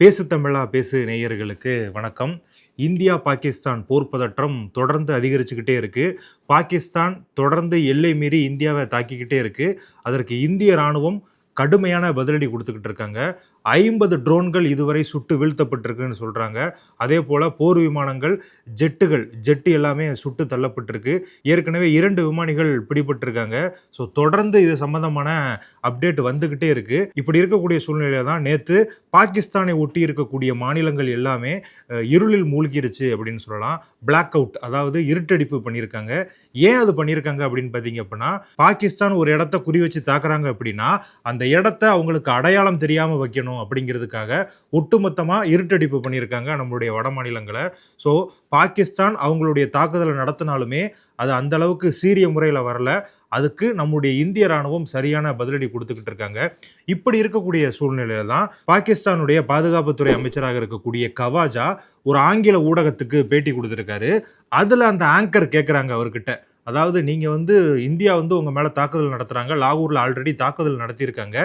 பேசு தமிழா பேசு நேயர்களுக்கு வணக்கம். இந்தியா பாகிஸ்தான் போர் பதற்றம் தொடர்ந்து அதிகரிச்சுக்கிட்டே இருக்குது பாகிஸ்தான் தொடர்ந்து எல்லை மீறி இந்தியாவை தாக்கிக்கிட்டே இருக்குது அதற்கு இந்திய ராணுவம் கடுமையான பதிலடி கொடுத்துக்கிட்டு இருக்காங்க. ஐம்பது ட்ரோன்கள் இதுவரை சுட்டு வீழ்த்தப்பட்டிருக்குன்னு சொல்கிறாங்க அதே போல் போர் விமானங்கள் ஜெட்டுகள் ஜெட்டு எல்லாமே சுட்டு தள்ளப்பட்டிருக்கு. ஏற்கனவே இரண்டு விமானிகள் பிடிபட்டிருக்காங்க. ஸோ தொடர்ந்து இது சம்பந்தமான அப்டேட் வந்துக்கிட்டே இருக்குது இப்படி இருக்கக்கூடிய சூழ்நிலையில தான் நேற்று பாகிஸ்தானை ஒட்டி இருக்கக்கூடிய மாநிலங்கள் எல்லாமே இருளில் மூழ்கிருச்சு அப்படின்னு சொல்லலாம். பிளாக் அவுட் அதாவது இருட்டடிப்பு பண்ணியிருக்காங்க. ஏன் அது பண்ணியிருக்காங்க அப்படின்னு பார்த்தீங்க அப்படின்னா பாகிஸ்தான் ஒரு இடத்த குறி வச்சு தாக்குறாங்க அப்படின்னா அந்த இடத்த அவங்களுக்கு அடையாளம் தெரியாமல் வைக்கணும் அப்படிங்கிறதுக்காக ஒட்டுமொத்தமாக இருட்டடிப்பு பண்ணியிருக்காங்க நம்மளுடைய வட மாநிலங்களை. ஸோ பாகிஸ்தான் அவங்களுடைய தாக்குதலை நடத்தினாலுமே அது அந்த அளவுக்கு சீரிய முறையில் வரல. அதுக்கு நம்முடைய இந்திய ராணுவம் சரியான பதிலடி கொடுத்துக்கிட்டு இருக்காங்க. இப்படி இருக்கக்கூடிய சூழ்நிலையில தான் பாகிஸ்தானுடைய பாதுகாப்புத்துறை அமைச்சராக இருக்கக்கூடிய கவாஜா ஒரு ஆங்கில ஊடகத்துக்கு பேட்டி கொடுத்துருக்காரு. அதில் அந்த ஆங்கர் கேட்குறாங்க அவர்கிட்ட. அதாவது நீங்கள் வந்து இந்தியா வந்து உங்கள் மேலே தாக்குதல் நடத்துகிறாங்க லாகூரில் ஆல்ரெடி தாக்குதல் நடத்தியிருக்காங்க.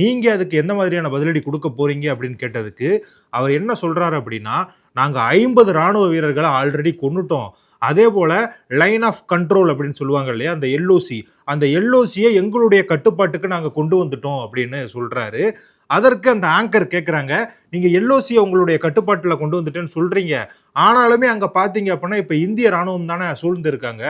நீங்கள் அதுக்கு எந்த மாதிரியான பதிலடி கொடுக்க போகிறீங்க அப்படின்னு கேட்டதுக்கு அவர் என்ன சொல்கிறாரு அப்படின்னா நாங்கள் ஐம்பது ராணுவ வீரர்களை ஆல்ரெடி கொன்னுட்டோம். அதே போல் லைன் ஆஃப் கண்ட்ரோல் அப்படின்னு சொல்லுவாங்க இல்லையா அந்த எல்ஓசி. அந்த எல்ஓசியை எங்களுடைய கட்டுப்பாட்டுக்கு நாங்கள் கொண்டு வந்துட்டோம் அப்படின்னு சொல்கிறாரு அதற்கு அந்த ஆங்கர் கேட்குறாங்க நீங்கள் எல்ஓசியை உங்களுடைய கட்டுப்பாட்டில் கொண்டு வந்துட்டேன்னு சொல்கிறீங்க ஆனாலுமே அங்கே பார்த்தீங்க அப்படின்னா இப்போ இந்திய ராணுவம் தானே சூழ்ந்துருக்காங்க.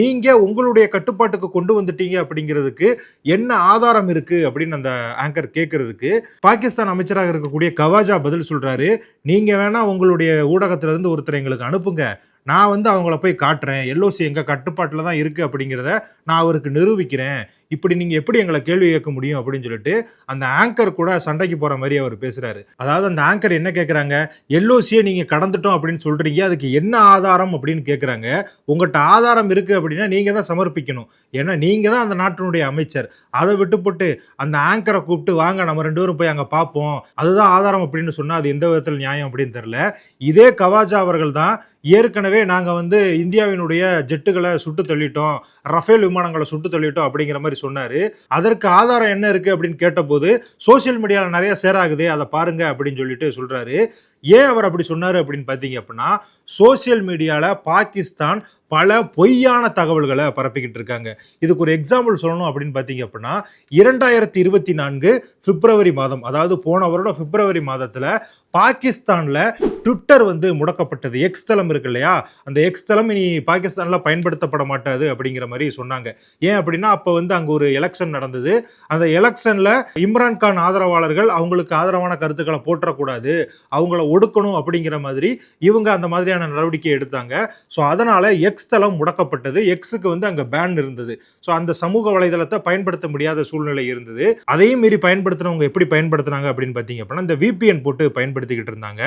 நீங்கள் உங்களுடைய கட்டுப்பாட்டுக்கு கொண்டு வந்துட்டீங்க அப்படிங்கிறதுக்கு என்ன ஆதாரம் இருக்குது அப்படின்னு அந்த ஆங்கர் கேட்கறதுக்கு பாகிஸ்தான் அமைச்சராக இருக்கக்கூடிய கவாஜா பதில் சொல்கிறாரு நீங்கள் வேணால் உங்களுடைய ஊடகத்திலேருந்து ஒருத்தர் எங்களுக்கு அனுப்புங்க. நான் வந்து அவங்கள போய் காட்டுறேன். எல்ஓசி எங்கள் கட்டுப்பாட்டில் தான் இருக்குது அப்படிங்கிறத நான் அவருக்கு நிரூபிக்கிறேன். இப்படி நீங்கள் எப்படி எங்களை கேள்வி கேட்க முடியும் அப்படின்னு சொல்லிட்டு அந்த ஆங்கர் கூட சண்டைக்கு போகிற மாதிரி அவர் பேசுகிறாரு அதாவது அந்த ஆங்கர் என்ன கேட்குறாங்க எல்ஓசியை நீங்கள் கடந்துட்டோம் அப்படின்னு சொல்கிறீங்க அதுக்கு என்ன ஆதாரம் அப்படின்னு கேட்குறாங்க உங்கள்கிட்ட ஆதாரம் இருக்குது அப்படின்னா நீங்கள் தான் சமர்ப்பிக்கணும். ஏன்னா நீங்கள் தான் அந்த நாட்டினுடைய அமைச்சர். அதை விட்டுப்பட்டு அந்த ஆங்கரை கூப்பிட்டு வாங்க நம்ம ரெண்டு பேரும் போய் அங்கே பார்ப்போம் அதுதான் ஆதாரம் அப்படின்னு சொன்னால் அது எந்த விதத்தில் நியாயம் அப்படின்னு தெரில இதே கவாஜா அவர்கள் தான் ஏற்கனவே நாங்கள் வந்து இந்தியாவினுடைய ஜெட்டுகளை சுட்டு தள்ளிட்டோம். ரஃபேல் விமானங்களை சுட்டு தள்ளிட்டோம் அப்படிங்கிற மாதிரி சொன்னார். அதற்கு ஆதாரம் என்ன இருக்குது அப்படின்னு கேட்டபோது சோசியல் மீடியாவில் நிறைய சேராகுது ஆகுது அதை பாருங்க அப்படின்னு சொல்லிட்டு சொல்கிறாரு ஏன் அவர் அப்படி சொன்னார் அப்படின்னு பார்த்தீங்க அப்படின்னா சோஷியல் மீடியாவில் பாகிஸ்தான் பல பொய்யான தகவல்களை பரப்பிக்கிட்டு இருக்காங்க. இதுக்கு ஒரு எக்ஸாம்பிள் சொல்லணும் அப்படின்னு பார்த்தீங்க அப்படின்னா இரண்டாயிரத்தி இருபத்தி நான்கு பிப்ரவரி மாதம் அதாவது போன வருடம் பிப்ரவரி மாதத்தில் பாகிஸ்தானில் ட்விட்டர் வந்து முடக்கப்பட்டது. எக்ஸ் தளம் இருக்கு இல்லையா? அந்த எக்ஸ் தளம் இனி பாகிஸ்தானில் பயன்படுத்தப்பட மாட்டாது அப்படிங்கிற மாதிரி சொன்னாங்க. ஏன் அப்படின்னா அப்போ வந்து அங்கே ஒரு எலெக்ஷன் நடந்தது. அந்த எலெக்ஷனில் இம்ரான் கான் ஆதரவாளர்கள் அவங்களுக்கு ஆதரவான கருத்துக்களை போற்றக்கூடாது. அவங்கள ஒடுக்கணும் அப்படிங்கிற மாதிரி இவங்க அந்த மாதிரியான நடவடிக்கை எடுத்தாங்க. ஸோ அதனால் எக்ஸ் தளம் முடக்கப்பட்டது. எக்ஸுக்கு வந்து அங்கே பேன் இருந்தது. ஸோ அந்த சமூக வலைதளத்தை பயன்படுத்த முடியாத சூழ்நிலை இருந்தது. அதையும் மீறி பயன்படுத்தினவங்க எப்படி பயன்படுத்தினாங்க அப்படின்னு பார்த்தீங்க அப்படின்னா இந்த விபிஎன் போட்டு பயன்படுத்திக்கிட்டு இருந்தாங்க.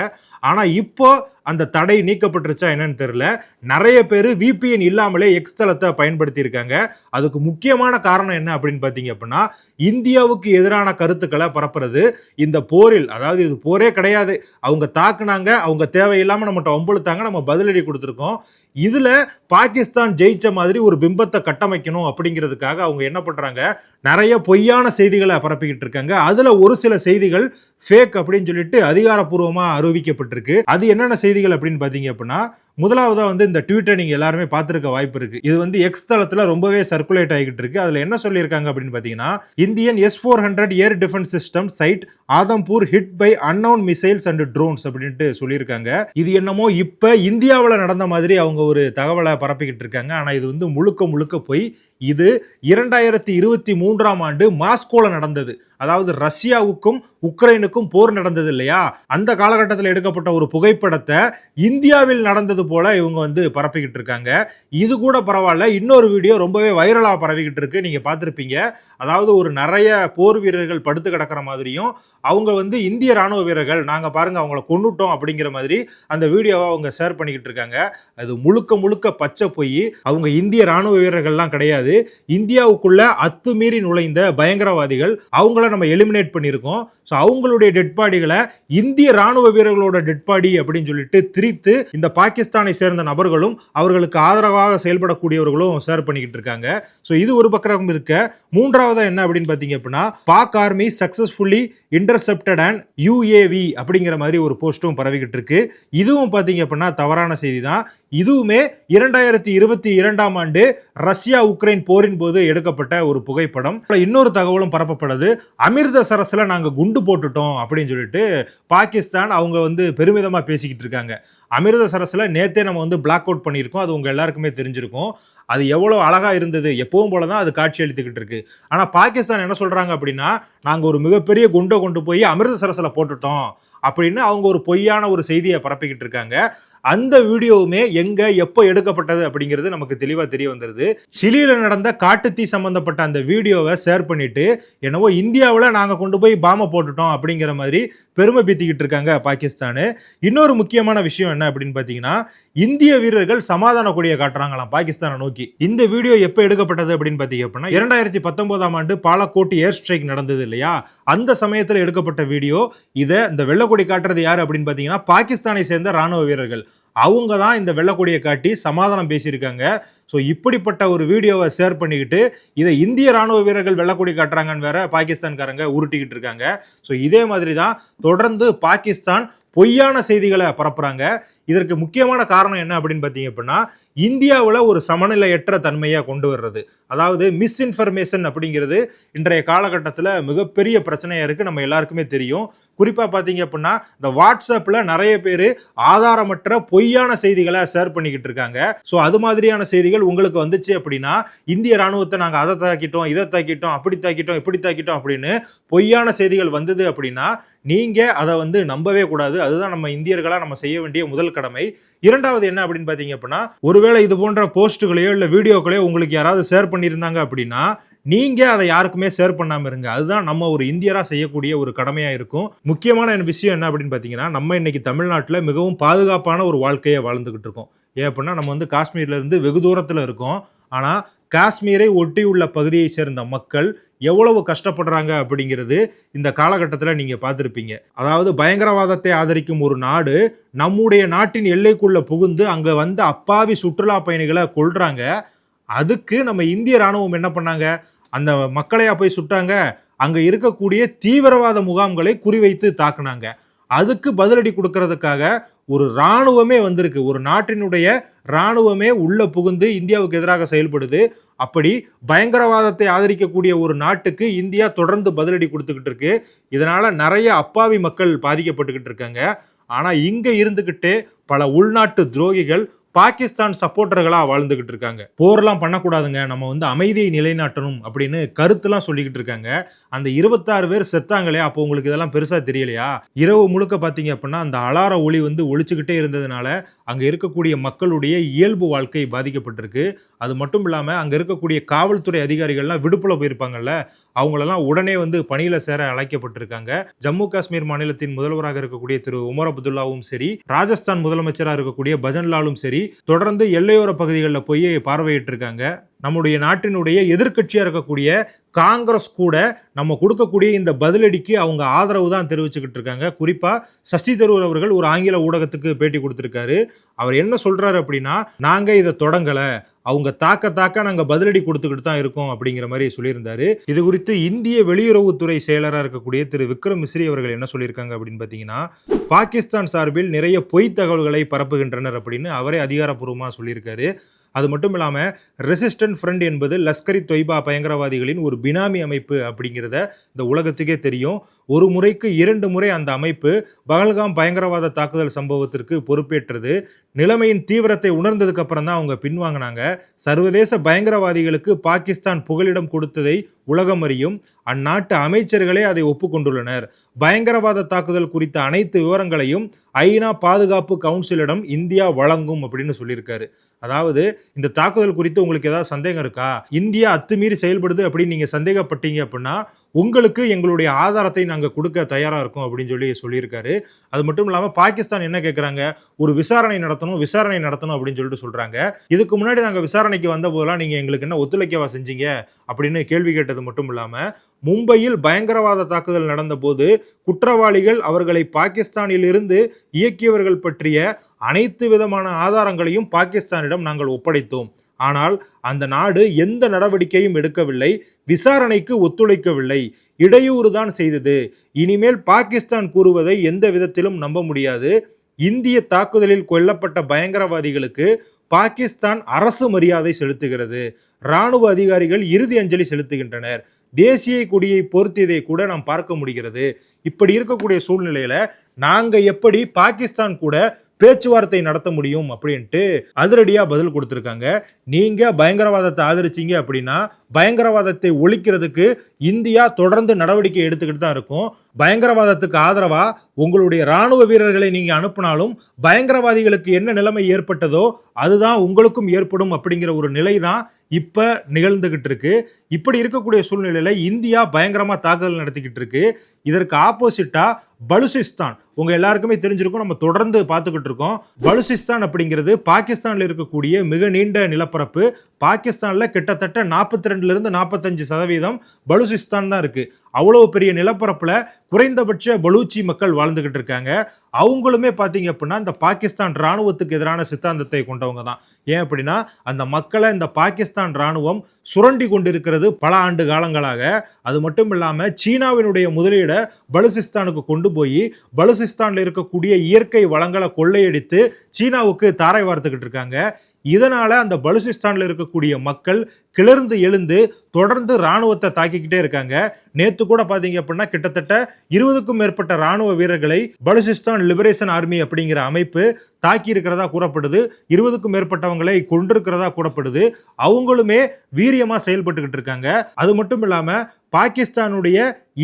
ஆனால் இப்போ அந்த தடை நீக்கப்பட்டுருச்சா என்னன்னு தெரியல. நிறைய பேர் விபிஎன் இல்லாமலே எக்ஸ் தளத்தை பயன்படுத்தியிருக்காங்க. அதுக்கு முக்கியமான காரணம் என்ன அப்படின்னு பார்த்தீங்க அப்படின்னா இந்தியாவுக்கு எதிரான கருத்துக்களை பரப்புறது. இந்த போரில் அதாவது இது போரே கிடையாது. அவங்க தாக்குனாங்க அவங்க தேவையில்லாமல் நம்மகிட்ட ஒம்பளுத்தாங்க நம்ம பதிலடி கொடுத்துருக்கோம். இதில் பாகிஸ்தான் ஜெயிச்ச மாதிரி ஒரு பிம்பத்தை கட்டமைக்கணும் அப்படிங்கிறதுக்காக அவங்க என்ன பண்ணுறாங்க நிறைய பொய்யான செய்திகளை பரப்பிக்கிட்டு இருக்காங்க. அதில் ஒரு சில செய்திகள் ஃபேக் அப்படின்னு சொல்லிட்டு அதிகாரப்பூர்வமாக அறிவிக்கப்பட்டிருக்கு. அது என்னென்ன செய்திகள் அப்படின்னு பார்த்தீங்க அப்படின்னா முதலாவதாக வந்து இந்த ட்விட்டர் நீங்கள் எல்லாருமே பார்த்துருக்க வாய்ப்பு இருக்குது இது வந்து எக்ஸ் தளத்தில் ரொம்பவே சர்க்குலேட் ஆகிட்டு இருக்கு. அதில் என்ன சொல்லியிருக்காங்க அப்படின்னு பார்த்தீங்கன்னா Indian S four hundred air defence system site Adampur hit by unknown missiles and drones அப்படின்ட்டு சொல்லியிருக்காங்க. இது என்னமோ இப்போ இந்தியாவில் நடந்த மாதிரி அவங்க ஒரு தகவலை பரப்பிக்கிட்டு இருக்காங்க. ஆனால் இது வந்து முழுக்க முழுக்க போய் இது இரண்டாயிரத்தி இருபத்தி மூன்றாம் ஆண்டு மாஸ்கோல நடந்தது. அதாவது ரஷ்யாவுக்கும் உக்ரைனுக்கும் போர் நடந்தது இல்லையா? அந்த காலகட்டத்தில் எடுக்கப்பட்ட ஒரு புகைப்படத்தை இந்தியாவில் நடந்தது போல இவங்க வந்து பரப்பிக்கிட்டு இருக்காங்க. இது கூட பரவாயில்ல இன்னொரு வீடியோ ரொம்பவே வைரலாக பரவிக்கிட்டு இருக்கு. நீங்க பார்த்துருப்பீங்க. அதாவது ஒரு நிறைய போர் வீரர்கள் படுத்து கிடக்கிற மாதிரியும் அவங்க வந்து இந்திய ராணுவ வீரர்கள் நாங்கள் பாருங்கள் அவங்கள கொண்டுட்டோம் அப்படிங்கிற மாதிரி அந்த வீடியோவை அவங்க ஷேர் பண்ணிக்கிட்டு இருக்காங்க. அது முழுக்க முழுக்க பச்சை போய். அவங்க இந்திய ராணுவ வீரர்கள்லாம் கிடையாது. இந்தியாவுக்குள்ள அத்துமீறி நுழைந்த பயங்கரவாதிகள் அவங்கள நம்ம எலிமினேட் பண்ணியிருக்கோம். ஸோ அவங்களுடைய டெட் பாடிகளை இந்திய ராணுவ வீரர்களோட டெட் பாடி அப்படின்னு சொல்லிட்டு திரித்து இந்த பாகிஸ்தானை சேர்ந்த நபர்களும் அவர்களுக்கு ஆதரவாக செயல்படக்கூடியவர்களும் ஷேர் பண்ணிக்கிட்டு இருக்காங்க. ஸோ இது ஒரு பக்கம் இருக்க. மூன்றாவதாக என்ன அப்படின்னு பார்த்தீங்க அப்படின்னா Pak army successfully intercepted and UAV அப்படிங்கிற மாதிரி ஒரு போஸ்ட்டும் பரவிக்கிட்டு இருக்கு. இதுவும் பார்த்தீங்க அப்படின்னா தவறான செய்தி தான் இதுவுமே இரண்டாயிரத்தி இருபத்தி இரண்டாம் ஆண்டு ரஷ்யா உக்ரைன் போரின் போது எடுக்கப்பட்ட ஒரு புகைப்படம். இன்னொரு தகவலும் பரப்பப்படுது அமிர்தசரஸில் நாங்கள் குண்டு போட்டுட்டோம் அப்படின்னு சொல்லிட்டு பாகிஸ்தான் அவங்க வந்து பெருமிதமாக பேசிக்கிட்டு இருக்காங்க. அமிர்தசரஸில் நேத்தே நம்ம வந்து பிளாக் அவுட் பண்ணியிருக்கோம். அது உங்கள் எல்லாருக்குமே தெரிஞ்சிருக்கும். அது எவ்வளோ அழகாக இருந்தது. எப்பவும் போல தான் அது காட்சி அளித்துக்கிட்டு இருக்கு. ஆனால் பாகிஸ்தான் என்ன சொல்கிறாங்க அப்படின்னா நாங்கள் ஒரு மிகப்பெரிய குண்டை கொண்டு போய் அமிர்தசரஸில் போட்டுட்டோம் அப்படின்னு அவங்க ஒரு பொய்யான ஒரு செய்தியை பரப்பிக்கிட்டு இருக்காங்க. அந்த வீடியோவுமே எங்க எப்போ எடுக்கப்பட்டது அப்படிங்கிறது நமக்கு தெளிவா தெரிய வந்துருது. சிலியில நடந்த காட்டுத்தீ சம்பந்தப்பட்ட அந்த வீடியோவை ஷேர் பண்ணிட்டு என்னவோ இந்தியாவில் நாங்கள் கொண்டு போய் பாம போட்டுட்டோம் அப்படிங்கிற மாதிரி பெருமை பீத்திக்கிட்டு இருக்காங்க பாகிஸ்தானு. இன்னொரு முக்கியமான விஷயம் என்ன அப்படின்னு பார்த்தீங்கன்னா இந்திய வீரர்கள் சமாதான கொடியை காட்டுறாங்களாம் பாகிஸ்தானை நோக்கி. இந்த வீடியோ எப்போ எடுக்கப்பட்டது அப்படின்னு பார்த்தீங்க அப்படின்னா இரண்டாயிரத்தி பத்தொன்பதாம் ஆண்டு பாலக்கோட்டு ஏர் ஸ்ட்ரைக் நடந்தது இல்லையா? அந்த சமயத்தில் எடுக்கப்பட்ட வீடியோ இதை இந்த வெள்ளக்கொடி காட்டுறது யார் அப்படின்னு பார்த்தீங்கன்னா பாகிஸ்தானை சேர்ந்த ராணுவ வீரர்கள். அவங்க தான் இந்த வெள்ளக்கொடியை காட்டி சமாதானம் பேசியிருக்காங்க. ஸோ இப்படிப்பட்ட ஒரு வீடியோவை ஷேர் பண்ணிக்கிட்டு இதை இந்திய ராணுவ வீரர்கள் வெள்ளக்கொடி காட்டுறாங்கன்னு வேற பாகிஸ்தான்காரங்க உருட்டிக்கிட்டு இருக்காங்க. ஸோ இதே மாதிரி தான் தொடர்ந்து பாகிஸ்தான் பொய்யான செய்திகளை பரப்புறாங்க. இதற்கு முக்கியமான காரணம் என்ன அப்படின்னு பார்த்தீங்க அப்படின்னா இந்தியாவில் ஒரு சமநிலையற்ற தன்மையை கொண்டு வர்றது. அதாவது மிஸ்இன்ஃபர்மேஷன் அப்படிங்கிறது இன்றைய காலகட்டத்தில் மிகப்பெரிய பிரச்சனையாக இருக்குது நம்ம எல்லாருக்குமே தெரியும். குறிப்பாக பார்த்தீங்க அப்படின்னா இந்த வாட்ஸ்அப்பில் நிறைய பேர் ஆதாரமற்ற பொய்யான செய்திகளை ஷேர் பண்ணிக்கிட்டு இருக்காங்க. ஸோ அது மாதிரியான செய்திகள் உங்களுக்கு வந்துச்சு அப்படின்னா இந்திய ராணுவத்தை நாங்கள் அதை தாக்கிட்டோம் இதை தாக்கிட்டோம் அப்படி தாக்கிட்டோம் இப்படி தாக்கிட்டோம் அப்படின்னு பொய்யான செய்திகள் வந்தது அப்படின்னா நீங்கள் அதை வந்து நம்பவே கூடாது. அதுதான் நம்ம இந்தியர்களாக நம்ம செய்ய வேண்டிய முதல் கடமை. இரண்டாவது என்ன அப்படின்னு பார்த்தீங்க அப்படின்னா ஒருவேளை இது போன்ற போஸ்ட்டுகளையோ இல்லை வீடியோக்களையோ உங்களுக்கு யாராவது ஷேர் பண்ணியிருந்தாங்க அப்படின்னா நீங்கள் அதை யாருக்குமே ஷேர் பண்ணாமல் இருங்க. அதுதான் நம்ம ஒரு இந்தியராக செய்யக்கூடிய ஒரு கடமையாக இருக்கும். முக்கியமான விஷயம் என்ன அப்படின்னு பார்த்தீங்கன்னா நம்ம இன்னைக்கு தமிழ்நாட்டில் மிகவும் பாதுகாப்பான ஒரு வாழ்க்கையை வாழ்ந்துக்கிட்டு இருக்கோம். ஏன் அப்படின்னா நம்ம வந்து காஷ்மீர்லேருந்து வெகு தூரத்தில் இருக்கோம். ஆனால் காஷ்மீரை ஒட்டியுள்ள பகுதியை சேர்ந்த மக்கள் எவ்வளவு கஷ்டப்படுறாங்க அப்படிங்கிறது இந்த காலகட்டத்தில் நீங்கள் பார்த்துருப்பீங்க. அதாவது பயங்கரவாதத்தை ஆதரிக்கும் ஒரு நாடு நம்முடைய நாட்டின் எல்லைக்குள்ளே புகுந்து அங்கே வந்து அப்பாவி சுற்றுலா பயணிகளை கொள்றாங்க அதுக்கு நம்ம இந்திய ராணுவம் என்ன பண்ணாங்க? அந்த மக்களையா போய் சுட்டாங்க. அங்க இருக்கக்கூடிய தீவிரவாத முகாம்களை குறிவைத்து தாக்குனாங்க. அதுக்கு பதிலடி கொடுக்கறதுக்காக ஒரு இராணுவமே வந்திருக்கு. ஒரு நாட்டினுடைய இராணுவமே உள்ள புகுந்து இந்தியாவுக்கு எதிராக செயல்படுது. அப்படி பயங்கரவாதத்தை ஆதரிக்கக்கூடிய ஒரு நாட்டுக்கு இந்தியா தொடர்ந்து பதிலடி கொடுத்துக்கிட்டு இருக்கு. இதனால நிறைய அப்பாவி மக்கள் பாதிக்கப்பட்டுக்கிட்டு இருக்காங்க. ஆனால் இங்கே இருந்துக்கிட்டே பல உள்நாட்டு துரோகிகள் பாகிஸ்தான் சப்போர்ட்டர்களாக வாழ்ந்துகிட்டு இருக்காங்க. போர்லாம் பண்ணக்கூடாதுங்க. நம்ம வந்து அமைதியை நிலைநாட்டணும் அப்படின்னு கருத்துலாம் சொல்லிக்கிட்டு இருக்காங்க. அந்த இருபத்தாறு பேர் செத்தாங்களே அப்போ உங்களுக்கு இதெல்லாம் பெருசாக தெரியலையா? இரவு முழுக்க பார்த்தீங்க அப்படின்னா அந்த அலார ஒளி வந்து ஒழிச்சுக்கிட்டே இருந்ததுனால அங்கே இருக்கக்கூடிய மக்களுடைய இயல்பு வாழ்க்கை பாதிக்கப்பட்டிருக்கு. அது மட்டும் இல்லாமல் அங்கே இருக்கக்கூடிய காவல்துறை அதிகாரிகள்லாம் விடுப்பில் போயிருப்பாங்கல்ல அவங்களெல்லாம் உடனே வந்து பணியில் சேர அழைக்கப்பட்டிருக்காங்க. ஜம்மு காஷ்மீர் மாநிலத்தின் முதல்வராக இருக்கக்கூடிய திரு. உமர் அப்துல்லாவும் சரி ராஜஸ்தான் முதலமைச்சராக இருக்கக்கூடிய பஜன்லாலும் சரி தொடர்ந்து எல்லையோர பகுதிகளில் போய் பார்வையிட்டு இருக்காங்க நம்முடைய நாட்டினுடைய எதிர்கட்சியாக இருக்கக்கூடிய காங்கிரஸ் கூட நம்ம கொடுக்கக்கூடிய இந்த பதிலடிக்கு அவங்க ஆதரவு தான் தெரிவிச்சுக்கிட்டு இருக்காங்க. குறிப்பாக சசி தரூர் அவர்கள் ஒரு ஆங்கில ஊடகத்துக்கு பேட்டி கொடுத்துருக்காரு. அவர் என்ன சொல்கிறாரு அப்படின்னா நாங்கள் இதை தொடங்கலை. அவங்க தாக்க தாக்க நாங்கள் பதிலடி கொடுத்துக்கிட்டு தான் இருக்கோம் அப்படிங்கிற மாதிரி சொல்லியிருந்தாரு. இது குறித்து இந்திய வெளியுறவுத்துறை செயலராக இருக்கக்கூடிய திரு. விக்ரம் மிஸ்ரி அவர்கள் என்ன சொல்லியிருக்காங்க அப்படின்னு பார்த்தீங்கன்னா பாகிஸ்தான் சார்பில் நிறைய பொய் தகவல்களை பரப்புகின்றனர் அப்படின்னு அவரே அதிகாரப்பூர்வமாக சொல்லியிருக்காரு. அது மட்டும் இல்லாமல் ரெசிஸ்டன்ட் ஃப்ரண்ட் என்பது லஷ்கரி தொய்பா பயங்கரவாதிகளின் ஒரு பினாமி அமைப்பு அப்படிங்கிறத இந்த உலகத்துக்கே தெரியும். ஒரு முறைக்கு இரண்டு முறை அந்த அமைப்பு பகல்காம் பயங்கரவாத தாக்குதல் சம்பவத்திற்கு பொறுப்பேற்றது. நிலைமையின் தீவிரத்தை உணர்ந்ததுக்கு அப்புறம் தான் அவங்க பின்வாங்கினாங்க. சர்வதேச பயங்கரவாதிகளுக்கு பாகிஸ்தான் புகலிடம் கொடுத்ததை உலகம் அறியும் அந்நாட்டு அமைச்சர்களே அதை ஒப்புக்கொண்டுள்ளனர். பயங்கரவாத தாக்குதல் குறித்த அனைத்து விவரங்களையும் ஐநா பாதுகாப்பு கவுன்சிலிடம் இந்தியா வழங்கும் அப்படின்னு சொல்லியிருக்காரு. அதாவது இந்த தாக்குதல் குறித்து உங்களுக்கு ஏதாவது சந்தேகம் இருக்கா? இந்தியா அத்துமீறி செயல்படுது அப்படின்னு நீங்கள் சந்தேகப்பட்டீங்க அப்படின்னா உங்களுக்கு எங்களுடைய ஆதாரத்தை நாங்கள் கொடுக்க தயாராக இருக்கோம் அப்படின்னு சொல்லி சொல்லியிருக்காரு. அது மட்டும் இல்லாமல் பாகிஸ்தான் என்ன கேட்குறாங்க ஒரு விசாரணை நடத்தணும் விசாரணை நடத்தணும் அப்படின்னு சொல்லிட்டு சொல்கிறாங்க இதுக்கு முன்னாடி நாங்கள் விசாரணைக்கு வந்த போதெல்லாம் நீங்கள் எங்களுக்கு என்ன ஒத்துழைக்கவா செஞ்சீங்க? அப்படின்னு கேள்வி கேட்டது மட்டும் இல்லாமல் மும்பையில் பயங்கரவாத தாக்குதல் நடந்தபோது குற்றவாளிகள் அவர்களை பாகிஸ்தானிலிருந்து இயக்கியவர்கள் பற்றிய அனைத்து விதமான ஆதாரங்களையும் பாகிஸ்தானிடம் நாங்கள் ஒப்படைத்தோம். ஆனால் அந்த நாடு எந்த நடவடிக்கையும் எடுக்கவில்லை விசாரணைக்கு ஒத்துழைக்கவில்லை. இடையூறு தான் செய்தது. இனிமேல் பாகிஸ்தான் கூறுவதை எந்த விதத்திலும் நம்ப முடியாது. இந்திய தாக்குதலில் கொல்லப்பட்ட பயங்கரவாதிகளுக்கு பாகிஸ்தான் அரசு மரியாதை செலுத்துகிறது. ராணுவ அதிகாரிகள் இறுதி அஞ்சலி செலுத்துகின்றனர். தேசிய கொடியை பொருத்தியதை கூட நாம் பார்க்க முடிகிறது. இப்படி இருக்கக்கூடிய சூழ்நிலையில நாங்க எப்படி பாகிஸ்தான் கூட பேச்சுவார்த்தை நடத்த முடியும் அப்படின்ட்டு அதிரடியா பதில் கொடுத்துருக்காங்க. நீங்க பயங்கரவாதத்தை ஆதரிச்சீங்க அப்படின்னா பயங்கரவாதத்தை ஒழிக்கிறதுக்கு இந்தியா தொடர்ந்து நடவடிக்கை எடுத்துக்கிட்டு தான் இருக்கும். பயங்கரவாதத்துக்கு ஆதரவா உங்களுடைய ராணுவ வீரர்களை நீங்க அனுப்பினாலும் பயங்கரவாதிகளுக்கு என்ன நிலைமை ஏற்பட்டதோ அதுதான் உங்களுக்கும் ஏற்படும் அப்படிங்கிற ஒரு நிலை தான் இப்போ நிகழ்ந்துகிட்டு இருக்கு. இப்படி இருக்கக்கூடிய சூழ்நிலையில் இந்தியா பயங்கரமாக தாக்குதல் நடத்திக்கிட்டு இருக்கு. இதற்கு ஆப்போசிட்டாக பலுசிஸ்தான் உங்க எல்லாருக்குமே தெரிஞ்சிருக்கும் நம்ம தொடர்ந்து பார்த்துக்கிட்டு இருக்கோம். பலுசிஸ்தான் அப்படிங்கிறது பாகிஸ்தான்ல இருக்கக்கூடிய மிக நீண்ட நிலப்பரப்பு. பாகிஸ்தானில் கிட்டத்தட்ட நாற்பத்தி ரெண்டுலேருந்து நாற்பத்தஞ்சு சதவீதம் பலுசிஸ்தான் தான் இருக்குது அவ்வளோ பெரிய நிலப்பரப்பில் குறைந்தபட்ச பலூச்சி மக்கள் வாழ்ந்துக்கிட்டு இருக்காங்க. அவங்களுமே பார்த்தீங்க அப்படின்னா இந்த பாகிஸ்தான் ராணுவத்துக்கு எதிரான சித்தாந்தத்தை கொண்டவங்க தான். ஏன் அப்படின்னா அந்த மக்களை இந்த பாகிஸ்தான் ராணுவம் சுரண்டி கொண்டிருக்கிறது பல ஆண்டு காலங்களாக. அது மட்டும் இல்லாமல் சீனாவினுடைய முதலீடை பலுசிஸ்தானுக்கு கொண்டு போய் பலுசிஸ்தானில் இருக்கக்கூடிய இயற்கை வளங்களை கொள்ளையடித்து சீனாவுக்கு தாரை வார்த்துக்கிட்டு இருக்காங்க. இதனால் அந்த பலுசிஸ்தானில் இருக்கக்கூடிய மக்கள் கிளர்ந்து எழுந்து தொடர்ந்து ராணுவத்தை தாக்கிக்கிட்டே இருக்காங்க. நேத்து கூட பாத்தீங்க அப்படின்னா கிட்டத்தட்ட இருபதுக்கும் மேற்பட்ட ராணுவ வீரர்களை பலுசிஸ்தான் லிபரேஷன் ஆர்மி அப்படிங்கிற அமைப்பு தாக்கி இருக்கிறதா கூறப்படுது. இருபதுக்கும் மேற்பட்டவங்களை கொண்டிருக்கிறதா கூறப்படுது. அவங்களுமே வீரியமா செயல்பட்டுக்கிட்டு இருக்காங்க. அது மட்டும் இல்லாம பாகிஸ்தானுடைய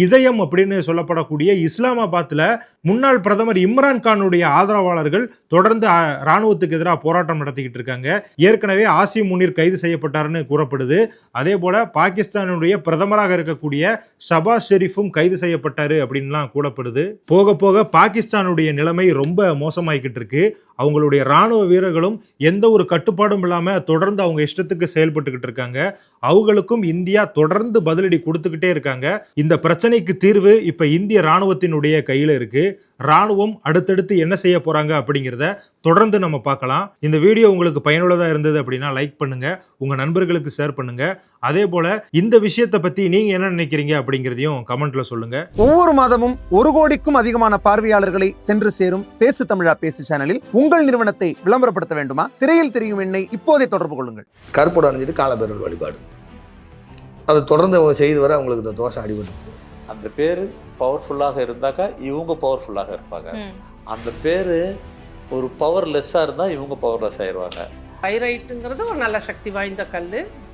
இதயம் அப்படின்னு சொல்லப்படக்கூடிய இஸ்லாமாபாத்தில் முன்னாள் பிரதமர் இம்ரான் கானுடைய ஆதரவாளர்கள் தொடர்ந்து ராணுவத்துக்கு எதிராக போராட்டம் நடத்திக்கிட்டு இருக்காங்க. ஏற்கனவே ஆசிம் முனீர் கைது செய்யப்பட்டாருன்னு கூறப்படுது. அதே போல பாகிஸ்தானுடைய பிரதமராக இருக்கக்கூடிய சபா ஷெரீஃபும் கைது செய்யப்பட்டார் அப்படின்லாம் கூறப்படுது. போக போக பாகிஸ்தானுடைய நிலைமை ரொம்ப மோசமாயிக்கிட்டு இருக்கு. அவங்களுடைய ராணுவ வீரர்களும் எந்த ஒரு கட்டுப்பாடும் இல்லாமல் தொடர்ந்து அவங்க இஷ்டத்துக்கு செயல்பட்டுக்கிட்டு இருக்காங்க. அவங்களுக்கும் இந்தியா தொடர்ந்து பதிலடி கொடுத்துக்கிட்டே இருக்காங்க. இந்த பிரச்சனைக்கு தீர்வு இப்போ இந்திய ராணுவத்தினுடைய கையில் இருக்குது ராணுவம் அடுத்தடுத்து என்ன செய்ய போகிறாங்க அப்படிங்கிறத தொடர்ந்து நம்ம பார்க்கலாம். இந்த வீடியோ உங்களுக்கு பயனுள்ளதாக இருந்தது அப்படின்னா லைக் பண்ணுங்கள் உங்கள் நண்பர்களுக்கு ஷேர் பண்ணுங்கள் அதே போல இந்த விஷயத்தை பத்தி நீங்க என்ன நினைக்கிறீங்க அப்படிங்கிறதையும் கமெண்ட்ல சொல்லுங்க. ஒவ்வொரு மாதமும் ஒரு கோடிக்கும் அதிகமான பார்வையாளர்களை சென்று சேரும் பேசு தமிழா பேசு சேனலில் உங்கள் நிறுவனத்தை விளம்பரப்படுத்த வேண்டுமா? திரையில் தெரியும் எண்ணை இப்போதே தொடர்பு கொள்ளுங்கள். கருப்போடு அணிஞ்சிட்டு காலபேரர் வழிபாடு. அதை தொடர்ந்து அவங்க செய்து வர அவங்களுக்கு இந்த தோஷம் அடிபட்டு அந்த பேர் பவர்ஃபுல்லாக இருந்தாக்கா இவங்க பவர்ஃபுல்லாக இருப்பாங்க. அந்த பேர் ஒரு பவர்லெஸ்ஸாக இருந்தால் இவங்க பவர்லெஸ் ஆயிடுவாங்க பைரைட்டுங்கிறது ஒரு நல்ல சக்தி வாய்ந்த கல்